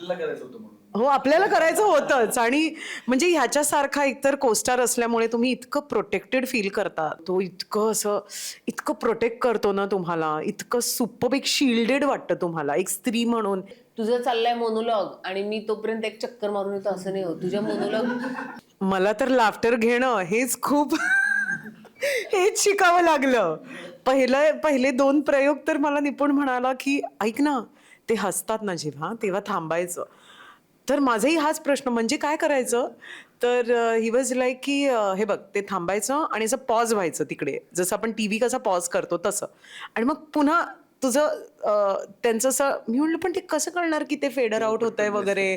आपल्याला करायचं होतं म्हणून. हो आपल्याला करायचं होतंच. आणि म्हणजे ह्याच्यासारखा एकतर कोस्टार असल्यामुळे तुम्ही इतकं प्रोटेक्टेड फील करता. तो इतकं असं इतकं प्रोटेक्ट करतो ना तुम्हाला. इतकं सुपर एक शिल्डेड वाटतं तुम्हाला. एक स्त्री म्हणून. तुझं चाललंय मोनोलॉग आणि मी तोपर्यंत एक चक्कर मारून येतो असं नाही होत. तुझ्या मोनोलॉग मला तर लाफ्टर घेणं हेच खूप हेच शिकावं लागलं. पहिलं पहिले दोन प्रयोग तर मला निपुण म्हणाला की ऐक ना ते हसतात ना जेव्हा तेव्हा थांबायचं. तर माझाही हाच प्रश्न म्हणजे काय करायचं? तर ही वॉज लाईक की हे बघ ते थांबायचं आणि असं पॉज व्हायचं तिकडे. जसं आपण टी व्ही कसा पॉज करतो तसं. आणि मग पुन्हा तुझं त्यांचं असं मी म्हणलं पण ते कसं कळणार की ते फेडर आउट होत आहे वगैरे?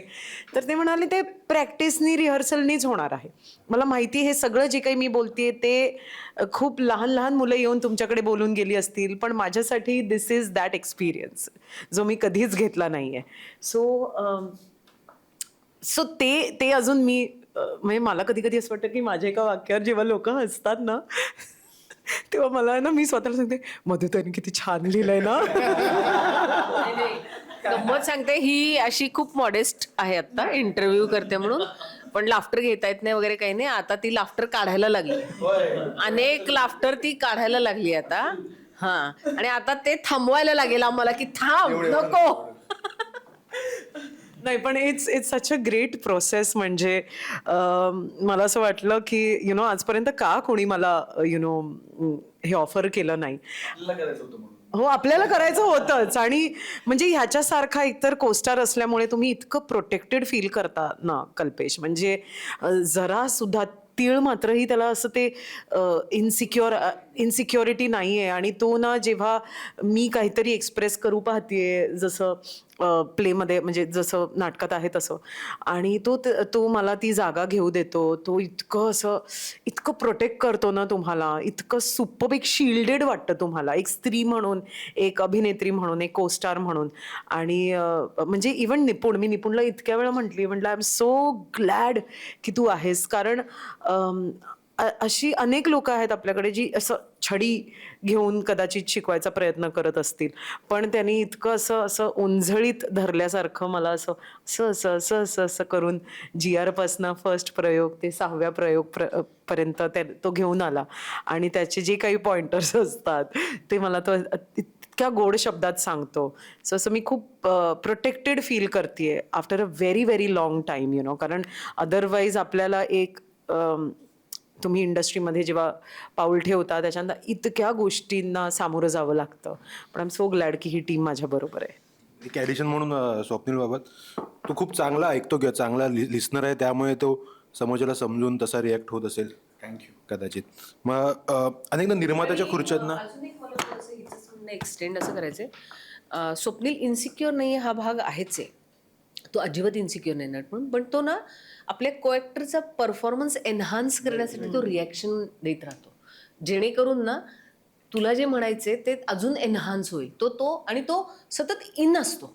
तर ते म्हणाले ते प्रॅक्टिसनी रिहर्सलनीच होणार आहे. मला माहिती आहे हे सगळं जे काही मी बोलतेय ते खूप लहान लहान मुलं येऊन तुमच्याकडे बोलून गेली असतील पण माझ्यासाठी दिस इज दॅट एक्सपिरियन्स जो मी कधीच घेतला नाही आहे सो सो ते ते अजून मी म्हणजे मला कधी कधी असं वाटतं की माझ्या एका वाक्यावर जेव्हा लोक हसतात ना तेव्हा मला ना मी स्वतःला सांगते मधु त्याने किती छान लिहिलंय ना. गंमत सांगते ही अशी खूप मॉडेस्ट आहे आता इंटरव्ह्यू करते म्हणून. पण लाफ्टर घेता येत नाही वगैरे काही नाही. आता ती लाफ्टर काढायला लागली. अनेक लाफ्टर ती काढायला लागली आता. हा. आणि आता ते थांबवायला लागेल आम्हाला की थांब नको. नाही पण it's it's such a great process म्हणजे मला असं वाटलं की यु नो आजपर्यंत का कोणी मला यु नो हे ऑफर केलं नाही? हो आपल्याला करायचं होतंच. आणि म्हणजे ह्याच्यासारखा एकतर कोस्टार असल्यामुळे तुम्ही इतकं प्रोटेक्टेड फील करता ना कल्पेश. म्हणजे जरा सुद्धा तीळ मात्रही त्याला असं ते इन्सिक्युअर इन्सिक्युरिटी नाही आहे आणि तो ना जेव्हा मी काहीतरी एक्सप्रेस करू पाहतेय जसं प्लेमध्ये म्हणजे जसं नाटकात आहे तसं. आणि तो त- तो मला ती जागा घेऊ देतो. तो इतकं असं इतकं प्रोटेक्ट करतो ना तुम्हाला. इतकं सुपर एक शिल्डेड वाटतं तुम्हाला. एक स्त्री म्हणून एक अभिनेत्री म्हणून एक कोस्टार म्हणून. आणि म्हणजे इवन निपुण मी निपुणला इतक्या वेळा म्हटली म्हटलं आय एम सो ग्लॅड की तू आहेस. कारण अशी अनेक लोक आहेत आपल्याकडे जी असं छडी घेऊन कदाचित शिकवायचा प्रयत्न करत असतील. पण त्यांनी इतकं असं असं उंझळीत धरल्यासारखं मला असं असं असं असं असं असं करून जी आरपासनं फर्स्ट प्रयोग ते सहाव्या प्रयोग प्र पर्यंत त्या तो घेऊन आला. आणि त्याचे जे काही पॉइंटर्स असतात ते मला तो इतक्या गोड शब्दात सांगतो. सो असं मी खूप प्रोटेक्टेड फील करते after a very very long time you know कारण अदरवाईज आपल्याला एक तुम्ही इंडस्ट्रीमध्ये जेव्हा पाऊल ठेवता त्याच्यानंतर इतक्या गोष्टींना सामोरं जावं लागतं. पण आय एम सो ग्लॅड की ही टीम माझ्याबरोबर आहे. एक ॲडिशन म्हणून अं, स्वप्नील बाबत तो खूप चांगला ऐकतो किंवा चांगला लिस्नर आहे त्यामुळे तो समोरच्याला समजून तसा रिॲक्ट होत असेल. थँक्यू कदाचित. मग अं, अनेकदा निर्मात्याच्या खुर्च्यात ना अजून एक मला थोडंसं हिचंच म्हणणं एक्सटेंड असं करायचंय. अं, स्वप्नील इन्सिक्युअर नाही हा भाग आहेच आहे तो अजिबात इन्सिक्युअर नाही नट म्हणून. पण तो ना आपल्या कोएक्टरचा परफॉर्मन्स एन्हान्स करण्यासाठी तो रिॲक्शन देत राहतो. जेणेकरून ना तुला जे म्हणायचे ते अजून एन्हान्स होईल. तो तो आणि तो सतत इन असतो.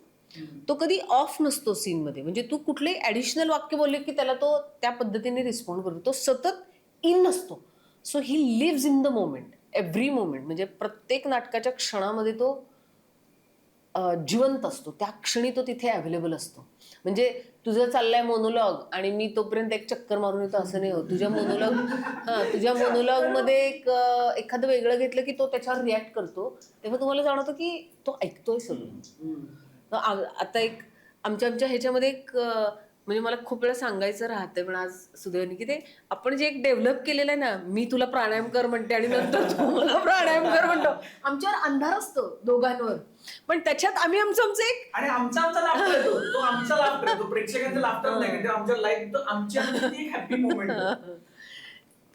तो कधी ऑफ नसतो सीनमध्ये म्हणजे तू कुठले ॲडिशनल वाक्य बोलले की त्याला तो त्या पद्धतीने रिस्पॉन्ड करतो. तो सतत इन असतो. So he lives in the moment every moment म्हणजे प्रत्येक नाटकाच्या क्षणामध्ये तो जिवंत असतो. त्या क्षणी तो तिथे अवेलेबल असतो. म्हणजे तुझं चाललंय मोनोलॉग आणि मी तोपर्यंत एक चक्कर मारून येतो असं नाही होत. तुझ्या मोनोलॉग हां तुझ्या मोनोलॉगमध्ये एक एखादं वेगळं घेतलं की तो त्याच्यावर रिॲक्ट करतो. तेव्हा तुम्हाला जाणवतं की तो ऐकतोय सगळं. आता एक आमच्या आमच्या ह्याच्यामध्ये एक म्हणजे मला खूप वेळा सांगायचं राहते पण आज सुदैवाने की ते आपण जे एक डेव्हलप केलेलं आहे ना मी तुला प्राणायाम कर म्हणते आणि नंतर तू मला प्राणायाम कर म्हणतो. आमच्यावर अंधार असतो दोघांवर. पण त्याच्यात आम्ही आमचं आमचं एक आणि आमचा आमचा लाफ्टर येतो. तो आमचा लाफ्टर येतो. प्रेक्षकांचा लाफ्टर नाही म्हणजे आमच्या लाईफ आमची आमची एक हॅपी मोमेंट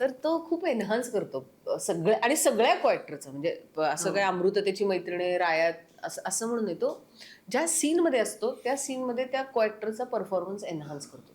तर तो खूप एन्हान्स करतो. सगळ्या आणि सगळ्या क्वायटरचं म्हणजे असं काय अमृततेची मैत्रिणी रायात असं असं म्हणून नाही तो ज्या सीनमध्ये असतो त्या सीनमध्ये त्या क्वायटरचा परफॉर्मन्स एन्हान्स करतो.